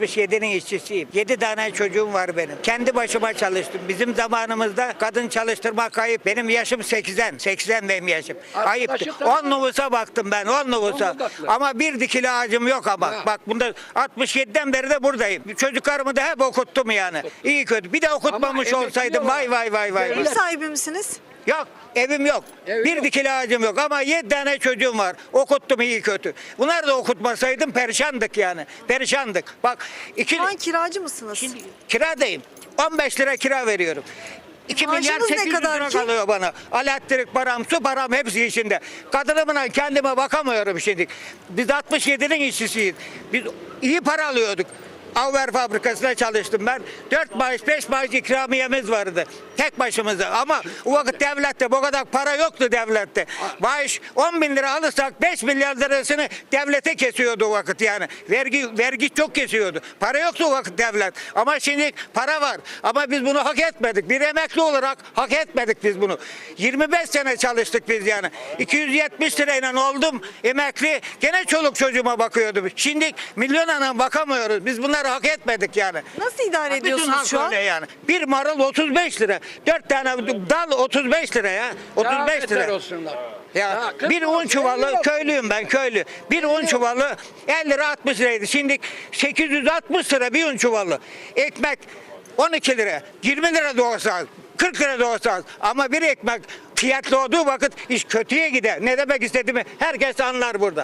67'nin işçisiyim. 7 tane çocuğum var benim. Kendi başıma çalıştım. Bizim zamanımızda kadın çalıştırmak ayıp. Benim yaşım 80. 80 benim yaşım. Ayıptı. Arkadaşı tabii. 10 nüfusa baktım ben. 10 nüfusa. Ama bir dikili ağacım yok ama. Ha. Bak bunda 67'den beri de buradayım. Çocuklarımı da hep okuttum yani. İyi kötü. Bir de okutmamış olsaydım vay vay vay vay. Ev sahibi misiniz? Yok evim yok. Ev bir yok. dikili ağacım yok ama yedi tane çocuğum var. Okuttum iyi kötü. Bunlar da okutmasaydım perişandık yani. Perişandık. Bak iki Şu an kiracı mısınız? kiradayım. 15 lira kira veriyorum. 2 milyar Maaşınız ne 800 kadar lira ki? kalıyor bana. Elektrik param, su param hepsi içinde. Kadınımla kendime bakamıyorum şimdi. Biz 67'nin işçisiyiz. Biz iyi para alıyorduk. Avver fabrikasında çalıştım ben. 4 maaş, 5 maaş ikramiyemiz vardı. Tek başımıza. Ama o vakit devlette bu kadar para yoktu devlette. Maaş 10 bin lira alırsak 5 milyar lirasını devlete kesiyordu o vakit yani. Vergi vergi çok kesiyordu. Para yoktu o vakit devlet. Ama şimdi para var. Ama biz bunu hak etmedik. Bir emekli olarak hak etmedik biz bunu. 25 sene çalıştık biz yani. 270 lirayla oldum emekli. Gene çoluk çocuğuma bakıyordum. Şimdi milyon anam bakamıyoruz. Biz bunları hak etmedik yani. Nasıl idare Bütün ediyorsunuz şu an? öyle yani. Bir marul 35 lira. 4 tane dal 35 lira ya. 35 beter lira. olsunlar. Ya Ya, bir un çuvalı köylüyüm ben köylü. Bir un çuvalı 50 lira 60 liraydı. Şimdi 860 lira bir un çuvalı. Ekmek 12 lira. 20 lira doğsa az, 40 lira doğsa. Ama bir ekmek fiyatlı olduğu vakit iş kötüye gider. Ne demek istediğimi herkes anlar burada.